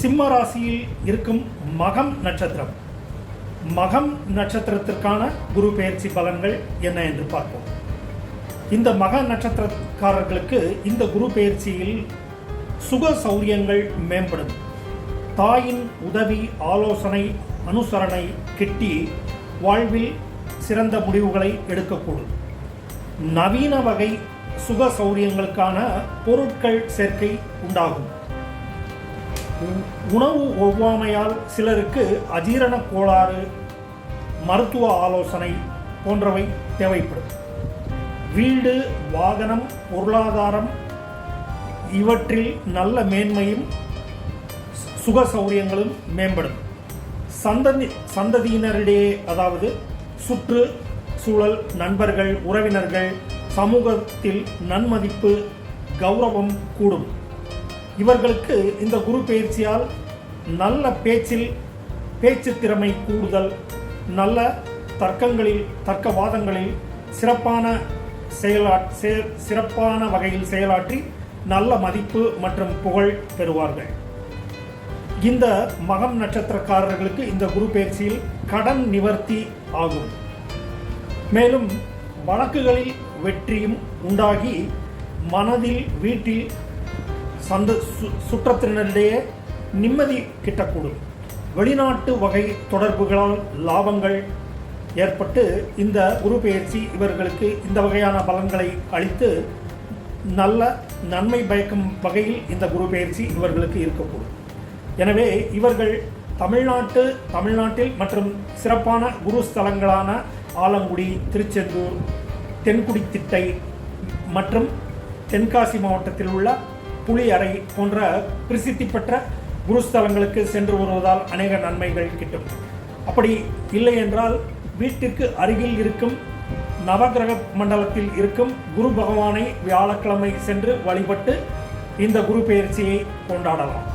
சிம்ம ராசியில் இருக்கும் மகம் நட்சத்திரம். மகம் நட்சத்திரத்திற்கான குரு பெயர்ச்சி பலன்கள் என்ன என்று பார்ப்போம். இந்த மக நட்சத்திரக்காரர்களுக்கு இந்த குரு பெயர்ச்சியில் சுக சௌரியங்கள் மேம்படும். தாயின் உதவி ஆலோசனை அனுசரணை கிட்டி வாழ்வில் சிறந்த முடிவுகளை எடுக்கக்கூடும். நவீன வகை சுக சௌரியங்களுக்கான பொருட்கள் சேர்க்கை உண்டாகும். உணவு ஒவ்வாமையால் சிலருக்கு அஜீரண கோளாறு மருத்துவ ஆலோசனை போன்றவை தேவைப்படும். வீடு வாகனம் பொருளாதாரம் இவற்றில் நல்ல மேன்மையும் சுக சௌரியங்களும் மேம்படும். சந்ததி சந்ததியினரிடையே அதாவது சுற்று சூழல் நண்பர்கள் உறவினர்கள் சமூகத்தில் நன்மதிப்பு கௌரவம் கூடும். இவர்களுக்கு இந்த குரு பயிற்சியால் நல்ல பேச்சில் பேச்சு திறமை கூடுதல் நல்ல தர்க்கங்களில் தர்க்கவாதங்களில் சிறப்பான செயலா செ- சிறப்பான வகையில் செயலாற்றி நல்ல மதிப்பு மற்றும் புகழ் பெறுவார்கள். இந்த மகம் நட்சத்திரக்காரர்களுக்கு இந்த குரு பயிற்சியில் கடன் நிவர்த்தி ஆகும். மேலும் வழக்குகளில் வெற்றியும் உண்டாகி மனதில் வீட்டில் சந்த சு- சுற்றத்தினரிடையே நிம்மதி கிட்டக்கூடும். வெளிநாட்டு வகை தொடர்புகளால் லாபங்கள் ஏற்பட்டு இந்த குருபெயர்ச்சி இவர்களுக்கு இந்த வகையான பலன்களை அளித்து நல்ல நன்மை பயக்கும் வகையில் இந்த குருபெயர்ச்சி இவர்களுக்கு இருக்கக்கூடும். எனவே இவர்கள் தமிழ்நாட்டு தமிழ்நாட்டில் மற்றும் சிறப்பான குரு ஸ்தலங்களான ஆலங்குடி திருச்செந்தூர் தென்குடித்திட்டை மற்றும் தென்காசி மாவட்டத்தில் உள்ள புலி அறை போன்ற பிரசித்தி பெற்ற குருஸ்தலங்களுக்கு சென்று வருவதால் அநேக நன்மைகள் கிட்டும். அப்படி இல்லை என்றால் வீட்டிற்கு அருகில் இருக்கும் நவகிரக மண்டலத்தில் இருக்கும் குரு பகவானை வியாழக்கிழமை சென்று வழிபட்டு இந்த குரு பெயர்ச்சியை கொண்டாடலாம்.